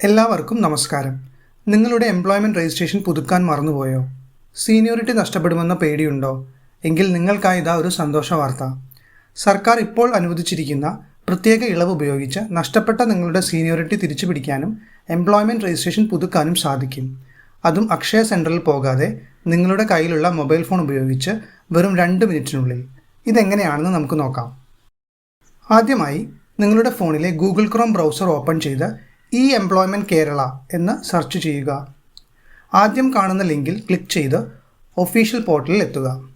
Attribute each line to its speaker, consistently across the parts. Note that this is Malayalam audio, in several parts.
Speaker 1: എല്ലാവർക്കും നമസ്കാരം. നിങ്ങളുടെ എംപ്ലോയ്മെന്റ് രജിസ്ട്രേഷൻ പുതുക്കാൻ മറന്നുപോയോ? സീനിയോറിറ്റി നഷ്ടപ്പെടുമെന്ന പേടിയുണ്ടോ? എങ്കിൽ നിങ്ങൾക്കായി ഇതാ ഒരു സന്തോഷ വാർത്ത. സർക്കാർ ഇപ്പോൾ അനുവദിച്ചിരിക്കുന്ന പ്രത്യേക ഇളവ് ഉപയോഗിച്ച് നഷ്ടപ്പെട്ട നിങ്ങളുടെ സീനിയോറിറ്റി തിരിച്ചു പിടിക്കാനും എംപ്ലോയ്മെന്റ് രജിസ്ട്രേഷൻ പുതുക്കാനും സാധിക്കും. അതും അക്ഷയ സെന്ററിൽ പോകാതെ നിങ്ങളുടെ കയ്യിലുള്ള മൊബൈൽ ഫോൺ ഉപയോഗിച്ച് വെറും രണ്ട് മിനിറ്റിനുള്ളിൽ. ഇതെങ്ങനെയാണെന്ന് നമുക്ക് നോക്കാം. ആദ്യമായി നിങ്ങളുടെ ഫോണിലെ ഗൂഗിൾ ക്രോം ബ്രൗസർ ഓപ്പൺ ചെയ്ത് ഇ എംപ്ലോയ്മെന്റ് കേരള എന്ന് സെർച്ച് ചെയ്യുക. ആദ്യം കാണുന്ന ലിങ്കിൽ ക്ലിക്ക് ചെയ്ത് ഒഫീഷ്യൽ പോർട്ടലിൽ എത്തുക.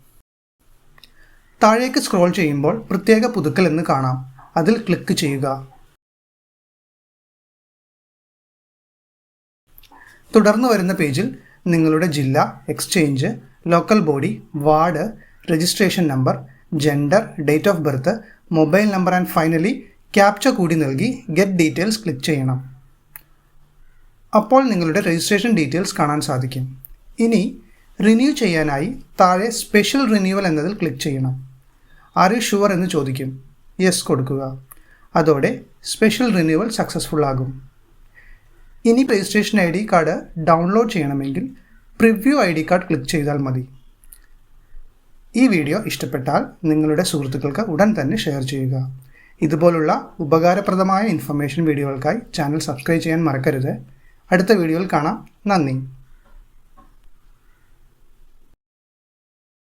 Speaker 1: താഴേക്ക് സ്ക്രോൾ ചെയ്യുമ്പോൾ പ്രത്യേക പുതുക്കൽ എന്ന് കാണാം. അതിൽ ക്ലിക്ക് ചെയ്യുക. തുടർന്ന് വരുന്ന പേജിൽ നിങ്ങളുടെ ജില്ല exchange local body ward registration number gender date of birth mobile number and finally captcha കൂടി നൽകി ഗെറ്റ് ഡീറ്റെയിൽസ് ക്ലിക്ക് ചെയ്യണം. അപ്പോൾ നിങ്ങളുടെ രജിസ്ട്രേഷൻ ഡീറ്റെയിൽസ് കാണാൻ സാധിക്കും. ഇനി റിന്യൂ ചെയ്യാനായി താഴെ സ്പെഷ്യൽ റിന്യൂവൽ എന്നതിൽ ക്ലിക്ക് ചെയ്യണം. ആർ യു ഷുവർ എന്ന് ചോദിക്കും. യെസ് കൊടുക്കുക. അതോടെ സ്പെഷ്യൽ റിന്യൂവൽ സക്സസ്ഫുൾ ആകും. ഇനി registration I D card download ചെയ്യണമെങ്കിൽ preview I D card click ചെയ്താൽ മതി. ഈ വീഡിയോ ഇഷ്ടപ്പെട്ടാൽ നിങ്ങളുടെ സുഹൃത്തുക്കൾക്ക് ഉടൻ തന്നെ ഷെയർ ചെയ്യുക. ഇതുപോലുള്ള ഉപകാരപ്രദമായ ഇൻഫർമേഷൻ വീഡിയോകൾക്കായി ചാനൽ സബ്സ്ക്രൈബ് ചെയ്യാൻ മറക്കരുത്. അടുത്ത വീഡിയോയിൽ കാണാം. നന്ദി.